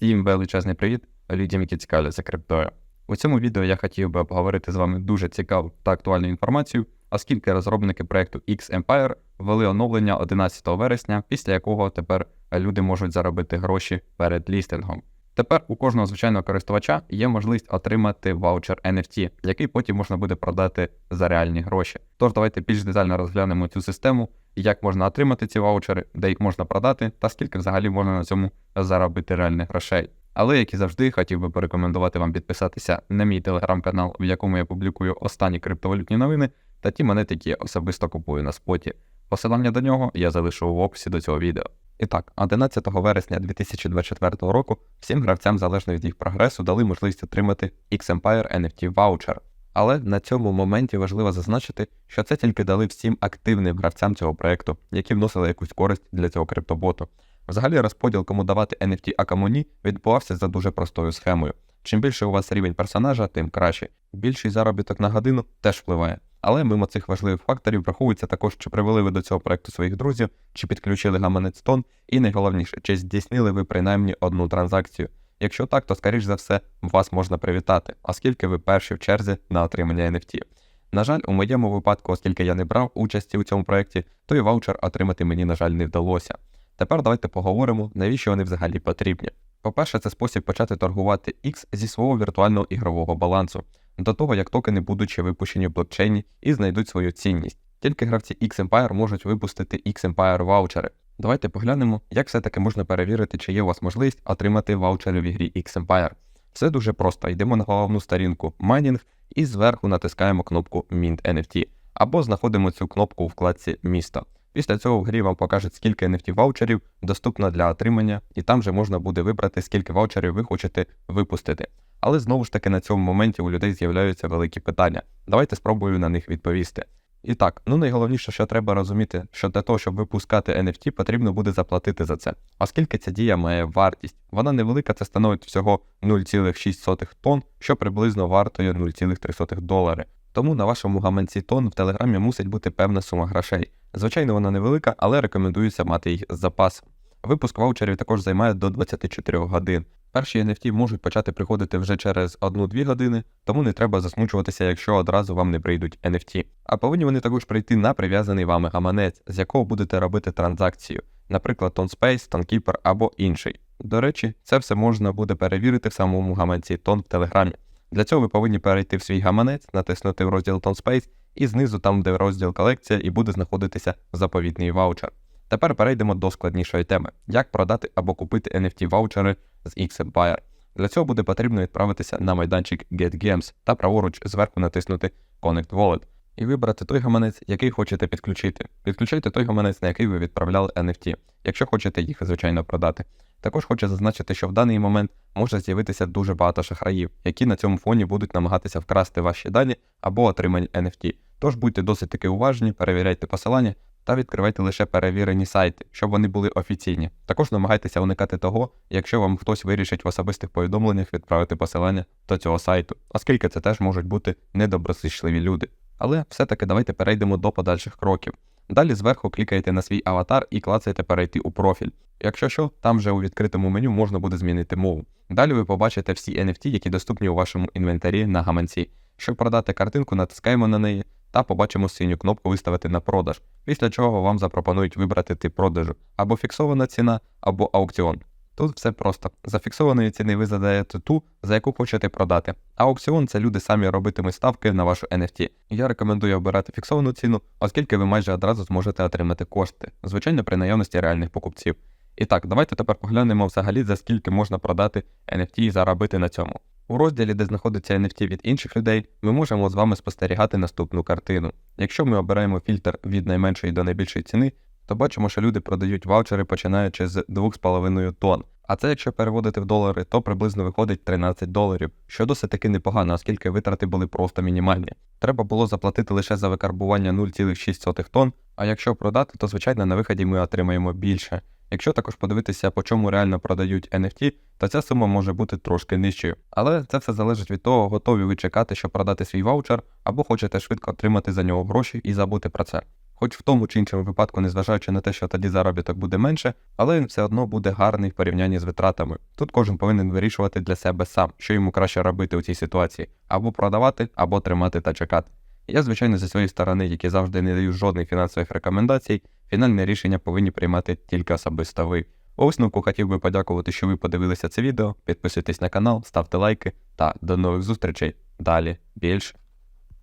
Всім величезний привіт людям, які цікавляться криптою. У цьому відео я хотів би обговорити з вами дуже цікаву та актуальну інформацію, оскільки розробники проекту X Empire ввели оновлення 11 вересня, після якого тепер люди можуть заробити гроші перед лістингом. Тепер у кожного звичайного користувача є можливість отримати ваучер NFT, який потім можна буде продати за реальні гроші. Тож давайте більш детально розглянемо цю систему, як можна отримати ці ваучери, де їх можна продати, та скільки взагалі можна на цьому заробити реальних грошей. Але, як і завжди, хотів би порекомендувати вам підписатися на мій телеграм-канал, в якому я публікую останні криптовалютні новини та ті монети, які я особисто купую на споті. Посилання до нього я залишу в описі до цього відео. І так, 11 вересня 2024 року всім гравцям, залежно від їх прогресу, дали можливість отримати X-Empire NFT ваучер. Але на цьому моменті важливо зазначити, що це тільки дали всім активним гравцям цього проекту, які вносили якусь користь для цього криптоботу. Взагалі розподіл, кому давати NFT, а кому ні, відбувався за дуже простою схемою. Чим більше у вас рівень персонажа, тим краще. Більший заробіток на годину теж впливає. Але мимо цих важливих факторів враховується також, чи привели ви до цього проекту своїх друзів, чи підключили гаманець тон, і найголовніше, чи здійснили ви принаймні одну транзакцію. Якщо так, то скоріш за все вас можна привітати, оскільки ви перші в черзі на отримання NFT. На жаль, у моєму випадку, оскільки я не брав участі у цьому проєкті, то і ваучер отримати мені, на жаль, не вдалося. Тепер давайте поговоримо, навіщо вони взагалі потрібні. По-перше, це спосіб почати торгувати X зі свого віртуального ігрового балансу, до того як токени будуть ще випущені в блокчейні і знайдуть свою цінність. Тільки гравці X Empire можуть випустити X Empire ваучери. Давайте поглянемо, як все-таки можна перевірити, чи є у вас можливість отримати ваучери в ігрі X Empire. Все дуже просто. Йдемо на головну сторінку Mining і зверху натискаємо кнопку Mint NFT, або знаходимо цю кнопку у вкладці Місто. Після цього в грі вам покажуть, скільки NFT ваучерів доступно для отримання, і там же можна буде вибрати, скільки ваучерів ви хочете випустити. Але знову ж таки на цьому моменті у людей з'являються великі питання. Давайте спробую на них відповісти. І так, ну найголовніше, що треба розуміти, що для того, щоб випускати NFT, потрібно буде заплатити за це. Оскільки ця дія має вартість. Вона невелика, це становить всього 0,6 тонн, що приблизно вартує 0,3 долари. Тому на вашому гаманці тон в телеграмі мусить бути певна сума грошей. Звичайно, вона невелика, але рекомендується мати їх з запасом. Випуск ваучерів також займає до 24 годин. Перші NFT можуть почати приходити вже через 1-2 години, тому не треба засмучуватися, якщо одразу вам не прийдуть NFT. А повинні вони також прийти на прив'язаний вами гаманець, з якого будете робити транзакцію, наприклад, TonSpace, TonKeeper або інший. До речі, це все можна буде перевірити в самому гаманці Тон в Телеграмі. Для цього ви повинні перейти в свій гаманець, натиснути в розділ TonSpace, і знизу, там, де розділ колекція, і буде знаходитися заповітний ваучер. Тепер перейдемо до складнішої теми: як продати або купити NFT ваучери з X-Empire. Для цього буде потрібно відправитися на майданчик GetGames та праворуч зверху натиснути Connect Wallet і вибрати той гаманець, який хочете підключити. Підключайте той гаманець, на який ви відправляли NFT, якщо хочете їх, звичайно, продати. Також хочу зазначити, що в даний момент може з'явитися дуже багато шахраїв, які на цьому фоні будуть намагатися вкрасти ваші дані або отримані NFT. Тож будьте досить таки уважні, перевіряйте посилання та відкривайте лише перевірені сайти, щоб вони були офіційні. Також намагайтеся уникати того, якщо вам хтось вирішить в особистих повідомленнях відправити посилання до цього сайту, оскільки це теж можуть бути недоброзичливі люди. Але все-таки давайте перейдемо до подальших кроків. Далі зверху клікаєте на свій аватар і клацаєте перейти у профіль. Якщо що, там вже у відкритому меню можна буде змінити мову. Далі ви побачите всі NFT, які доступні у вашому інвентарі на гаманці. Щоб продати картинку, натискаємо на неї та побачимо синю кнопку Виставити на продаж, після чого вам запропонують вибрати тип продажу або фіксована ціна, або аукціон. Тут все просто. За фіксованої ціни ви задаєте ту, за яку хочете продати. А аукціон це люди самі робитимуть ставки на вашу NFT. Я рекомендую обирати фіксовану ціну, оскільки ви майже одразу зможете отримати кошти, звичайно, при наявності реальних покупців. І так, давайте тепер поглянемо взагалі, за скільки можна продати NFT і заробити на цьому. У розділі, де знаходиться NFT від інших людей, ми можемо з вами спостерігати наступну картину. Якщо ми обираємо фільтр від найменшої до найбільшої ціни, то бачимо, що люди продають ваучери починаючи з 2,5 тонн. А це, якщо переводити в долари, то приблизно виходить 13 доларів, що досить таки непогано, оскільки витрати були просто мінімальні. Треба було заплатити лише за викарбування 0,6 тонн, а якщо продати, то звичайно на виході ми отримаємо більше. Якщо також подивитися, по чому реально продають NFT, то ця сума може бути трошки нижчою. Але це все залежить від того, готові ви чекати, щоб продати свій ваучер, або хочете швидко отримати за нього гроші і забути про це. Хоч в тому чи іншому випадку, незважаючи на те, що тоді заробіток буде менше, але він все одно буде гарний в порівнянні з витратами. Тут кожен повинен вирішувати для себе сам, що йому краще робити у цій ситуації: або продавати, або тримати та чекати. Я, звичайно, зі своєї сторони, які завжди не даю жодних фінансових рекомендацій, фінальне рішення повинні приймати тільки особисто ви. У висновку хотів би подякувати, що ви подивилися це відео. Підписуйтесь на канал, ставте лайки та до нових зустрічей. Далі більше.